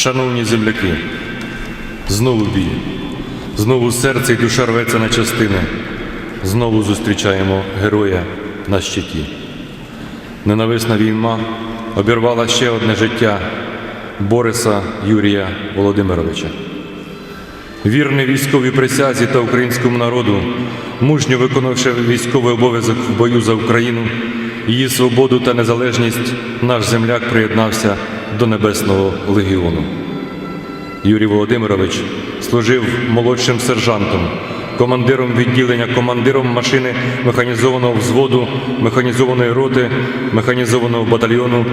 Шановні земляки, знову бій, знову серце і душа рветься на частини. Знову зустрічаємо героя на щиті. Ненависна війна обірвала ще одне життя Бориса Юрія Володимировича. Вірний військовій присязі та українському народу, мужньо виконавши військовий обов'язок в бою за Україну, її свободу та незалежність, наш земляк приєднався до Небесного легіону. Юрій Володимирович служив молодшим сержантом, командиром відділення, командиром машини механізованого взводу, механізованої роти, механізованого батальйону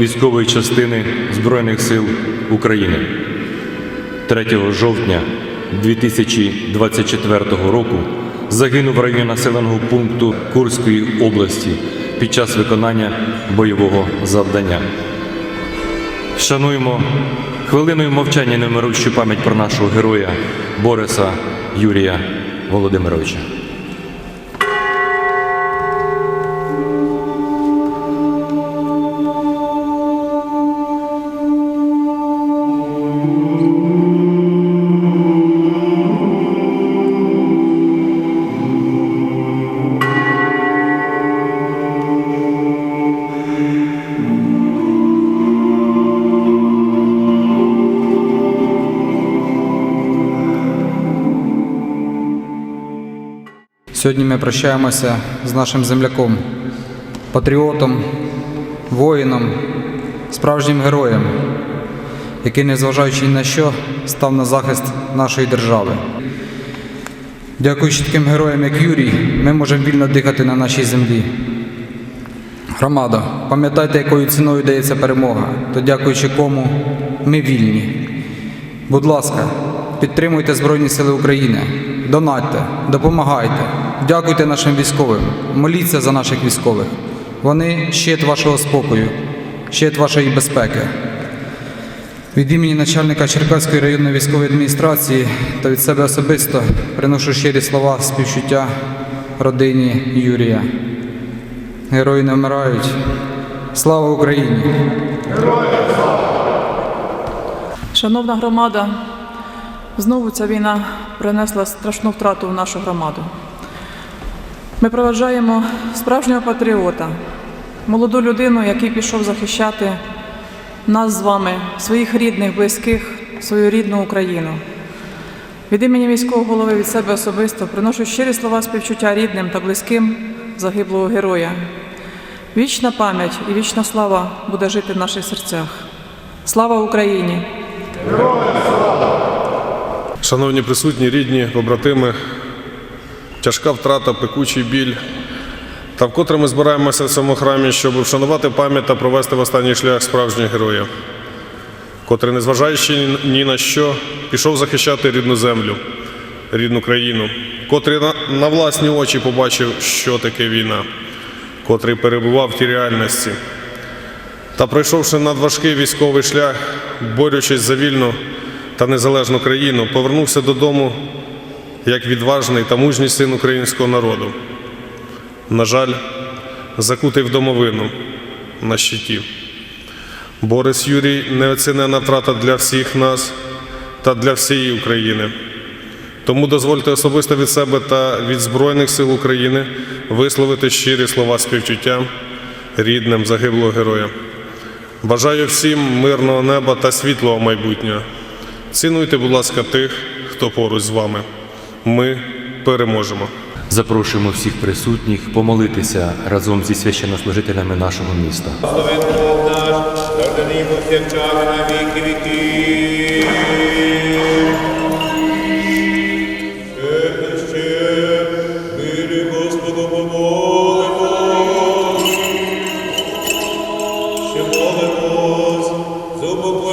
військової частини Збройних сил України. 3 жовтня 2024 року загинув в районі населеного пункту Курської області під час виконання бойового завдання. Шануємо хвилиною мовчання немирущу пам'ять про нашого героя Бориса Юрія Володимировича. Сьогодні ми прощаємося з нашим земляком, патріотом, воїном, справжнім героєм, який, незважаючи ні на що, став на захист нашої держави. Дякуючи таким героям, як Юрій, ми можемо вільно дихати на нашій землі. Громада, пам'ятайте, якою ціною дається перемога, то дякуючи кому ми вільні. Будь ласка, підтримуйте Збройні Сили України, донатьте, допомагайте, дякуйте нашим військовим, моліться за наших військових. Вони щит вашого спокою, щит вашої безпеки. Від імені начальника Черкаської районної військової адміністрації та від себе особисто приношу щирі слова співчуття родині Юрія. Герої не вмирають. Слава Україні! Героям слава! Шановна громада, знову ця війна принесла страшну втрату в нашу громаду. Ми проведжаємо справжнього патріота, молоду людину, який пішов захищати нас з вами, своїх рідних, близьких, свою рідну Україну. Від імені міського голови від себе особисто приношу щирі слова співчуття рідним та близьким загиблого героя. Вічна пам'ять і вічна слава буде жити в наших серцях. Слава Україні! Шановні присутні, рідні, побратими, тяжка втрата, пекучий біль. Та вкотре ми збираємося в цьому храмі, щоб вшанувати пам'ять та провести в останній шлях справжнього героя, котрий, незважаючи ні на що, пішов захищати рідну землю, рідну країну, котрий на власні очі побачив, що таке війна, котрий перебував в тій реальності. Та пройшовши надважкий військовий шлях, борючись за вільну та незалежну країну, повернувся додому як відважний та мужній син українського народу. На жаль, закутий в домовину на щиті. Борис Юрій неоцінена втрата для всіх нас та для всієї України. Тому дозвольте особисто від себе та від Збройних сил України висловити щирі слова співчуття рідним загиблого героя. Бажаю всім мирного неба та світлого майбутнього. Цінуйте, будь ласка, тих, хто поруч з вами. Ми переможемо. Запрошуємо всіх присутніх помолитися разом зі священнослужителями нашого міста. Благословен Бог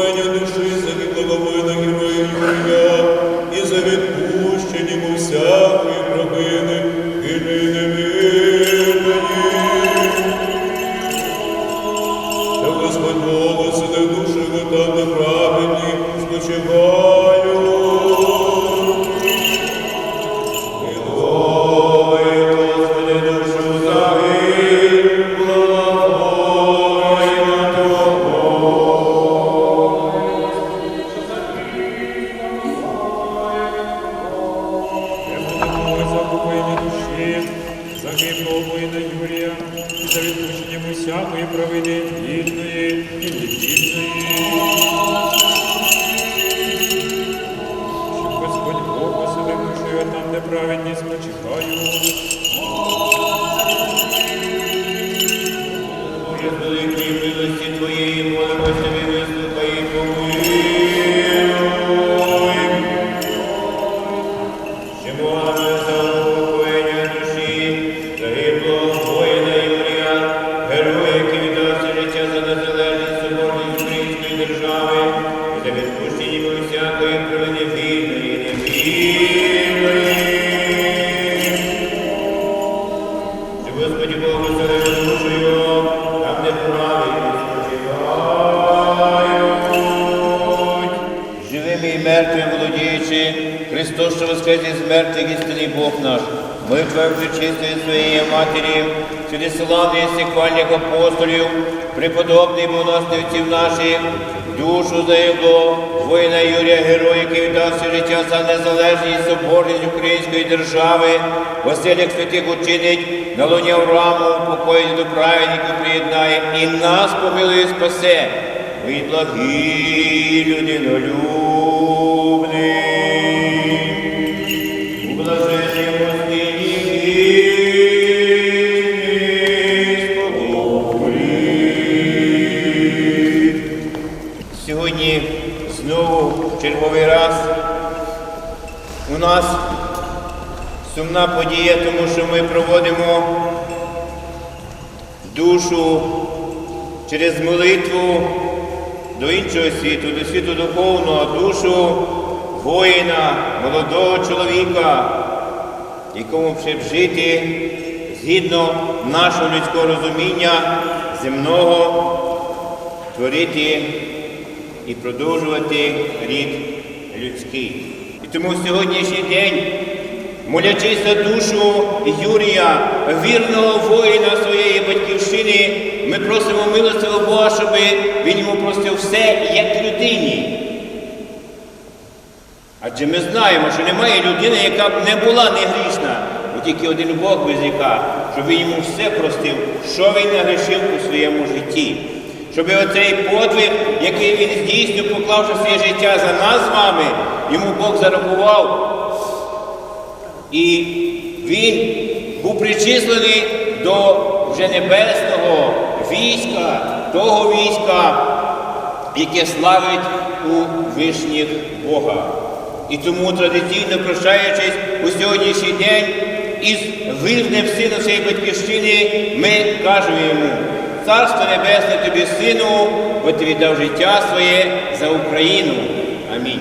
За відпущення всякої провини вільної і недільної. великої милості Що воскрес із мертвих, істинний Бог наш, ми твоє причистої своєї матері, сюди славних сихвальних апостолів, преподобний монастирців наших, душу загибло, воїна Юрія Героя, який віддався життя за незалежність, соборність української держави, Василік святих учинить, на луні Аврааму, покоїть до праведників приєднає, і нас помилує спасе. Ви благі Сьогодні знову черговий раз. У нас сумна подія, тому що ми проводимо душу через молитву до іншого світу, до світу духовного, душу воїна, молодого чоловіка, якому ще б жити згідно нашого людського розуміння земного, творити і продовжувати рід людський. І тому сьогоднішній день, молячись за душу Юрія, вірного воїна своєї батьківщини, ми просимо милостивого Бога, щоб він йому простив все як людині. Адже ми знаємо, що немає людини, яка б не була негрішна, бо тільки один Бог без віка, щоб він йому все простив, що він нагрішив у своєму житті. Щоб оцей подвиг, який він здійснив, поклавши своє життя за нас з вами, йому Бог зарахував. І він був причислений до вже небесного війська, того війська, яке славить у вишніх Бога. І тому традиційно прощаючись у сьогоднішній день із вірним сином своєї батьківщини, ми кажемо йому, Царство Небесне тобі, сину, бо ти віддав життя своє за Україну. Амінь.